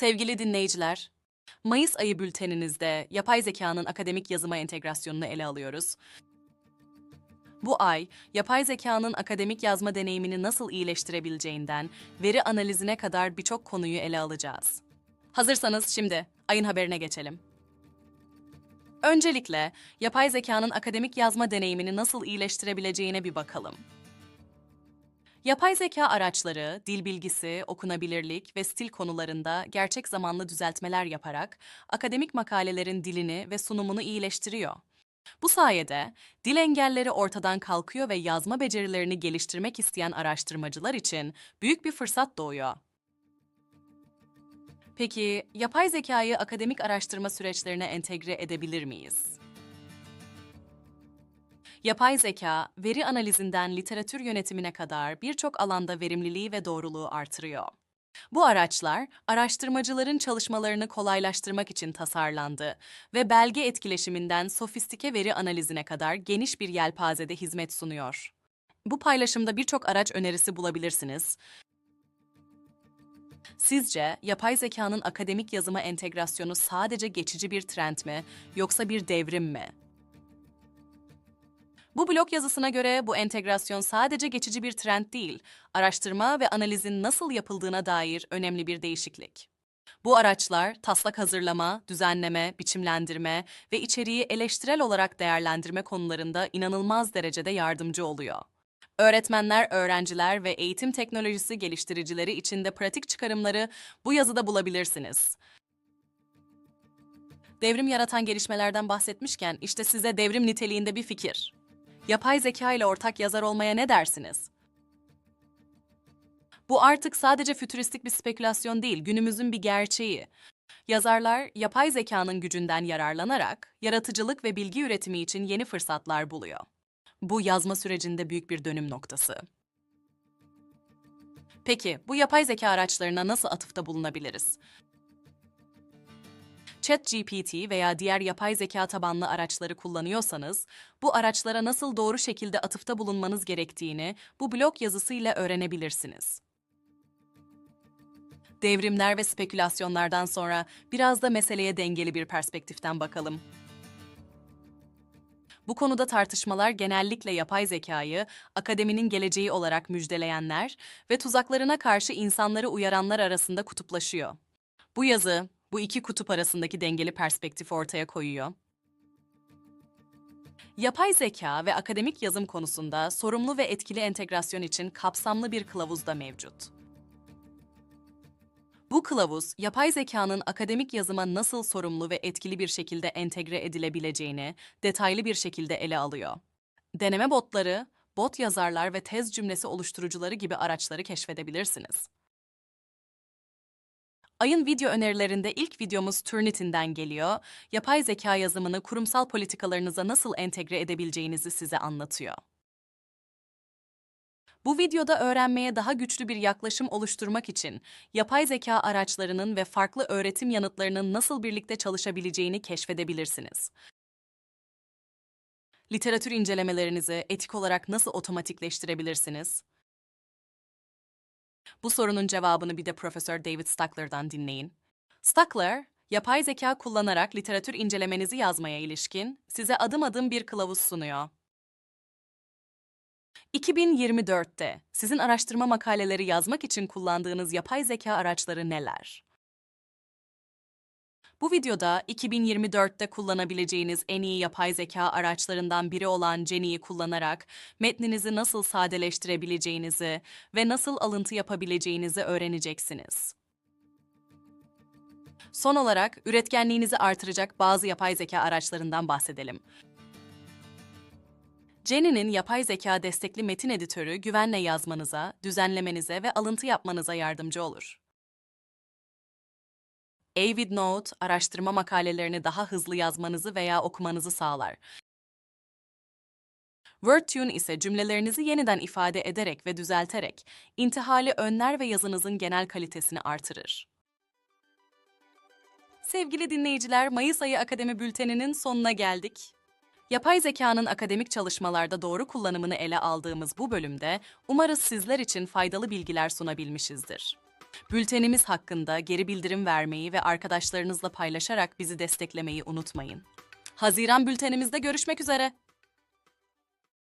Sevgili dinleyiciler, Mayıs ayı bülteninizde yapay zekanın akademik yazıma entegrasyonunu ele alıyoruz. Bu ay, yapay zekanın akademik yazma deneyimini nasıl iyileştirebileceğinden veri analizine kadar birçok konuyu ele alacağız. Hazırsanız şimdi ayın haberine geçelim. Öncelikle yapay zekanın akademik yazma deneyimini nasıl iyileştirebileceğine bir bakalım. Yapay zeka araçları, dil bilgisi, okunabilirlik ve stil konularında gerçek zamanlı düzeltmeler yaparak akademik makalelerin dilini ve sunumunu iyileştiriyor. Bu sayede dil engelleri ortadan kalkıyor ve yazma becerilerini geliştirmek isteyen araştırmacılar için büyük bir fırsat doğuyor. Peki, yapay zekayı akademik araştırma süreçlerine entegre edebilir miyiz? Yapay zeka, veri analizinden literatür yönetimine kadar birçok alanda verimliliği ve doğruluğu artırıyor. Bu araçlar, araştırmacıların çalışmalarını kolaylaştırmak için tasarlandı ve belge etkileşiminden sofistike veri analizine kadar geniş bir yelpazede hizmet sunuyor. Bu paylaşımda birçok araç önerisi bulabilirsiniz. Sizce yapay zekanın akademik yazıma entegrasyonu sadece geçici bir trend mi yoksa bir devrim mi? Bu blog yazısına göre bu entegrasyon sadece geçici bir trend değil, araştırma ve analizin nasıl yapıldığına dair önemli bir değişiklik. Bu araçlar taslak hazırlama, düzenleme, biçimlendirme ve içeriği eleştirel olarak değerlendirme konularında inanılmaz derecede yardımcı oluyor. Öğretmenler, öğrenciler ve eğitim teknolojisi geliştiricileri için de pratik çıkarımları bu yazıda bulabilirsiniz. Devrim yaratan gelişmelerden bahsetmişken işte size devrim niteliğinde bir fikir. Yapay zeka ile ortak yazar olmaya ne dersiniz? Bu artık sadece fütüristik bir spekülasyon değil, günümüzün bir gerçeği. Yazarlar, yapay zekanın gücünden yararlanarak yaratıcılık ve bilgi üretimi için yeni fırsatlar buluyor. Bu yazma sürecinde büyük bir dönüm noktası. Peki, bu yapay zeka araçlarına nasıl atıfta bulunabiliriz? ChatGPT veya diğer yapay zeka tabanlı araçları kullanıyorsanız, bu araçlara nasıl doğru şekilde atıfta bulunmanız gerektiğini bu blog yazısıyla öğrenebilirsiniz. Devrimler ve spekülasyonlardan sonra biraz da meseleye dengeli bir perspektiften bakalım. Bu konuda tartışmalar genellikle yapay zekayı akademinin geleceği olarak müjdeleyenler ve tuzaklarına karşı insanları uyaranlar arasında kutuplaşıyor. Bu yazı bu iki kutup arasındaki dengeli perspektifi ortaya koyuyor. Yapay zeka ve akademik yazım konusunda sorumlu ve etkili entegrasyon için kapsamlı bir kılavuz da mevcut. Bu kılavuz, yapay zekanın akademik yazıma nasıl sorumlu ve etkili bir şekilde entegre edilebileceğini detaylı bir şekilde ele alıyor. Deneme botları, bot yazarlar ve tez cümlesi oluşturucuları gibi araçları keşfedebilirsiniz. Ayın video önerilerinde ilk videomuz Turnitin'den geliyor. Yapay zeka yazımını kurumsal politikalarınıza nasıl entegre edebileceğinizi size anlatıyor. Bu videoda öğrenmeye daha güçlü bir yaklaşım oluşturmak için yapay zeka araçlarının ve farklı öğretim yanıtlarının nasıl birlikte çalışabileceğini keşfedebilirsiniz. Literatür incelemelerinizi etik olarak nasıl otomatikleştirebilirsiniz? Bu sorunun cevabını bir de Profesör David Stuckler'dan dinleyin. Stuckler, yapay zeka kullanarak literatür incelemenizi yazmaya ilişkin size adım adım bir kılavuz sunuyor. 2024'te sizin araştırma makaleleri yazmak için kullandığınız yapay zeka araçları neler? Bu videoda 2024'te kullanabileceğiniz en iyi yapay zeka araçlarından biri olan Geni'yi kullanarak metninizi nasıl sadeleştirebileceğinizi ve nasıl alıntı yapabileceğinizi öğreneceksiniz. Son olarak üretkenliğinizi artıracak bazı yapay zeka araçlarından bahsedelim. Jenny'nin yapay zeka destekli metin editörü güvenle yazmanıza, düzenlemenize ve alıntı yapmanıza yardımcı olur. Avid Note, araştırma makalelerini daha hızlı yazmanızı veya okumanızı sağlar. WordTune ise cümlelerinizi yeniden ifade ederek ve düzelterek intihali önler ve yazınızın genel kalitesini artırır. Sevgili dinleyiciler, Mayıs ayı Akademi Bülteni'nin sonuna geldik. Yapay zekanın akademik çalışmalarda doğru kullanımını ele aldığımız bu bölümde umarız sizler için faydalı bilgiler sunabilmişizdir. Bültenimiz hakkında geri bildirim vermeyi ve arkadaşlarınızla paylaşarak bizi desteklemeyi unutmayın. Haziran bültenimizde görüşmek üzere.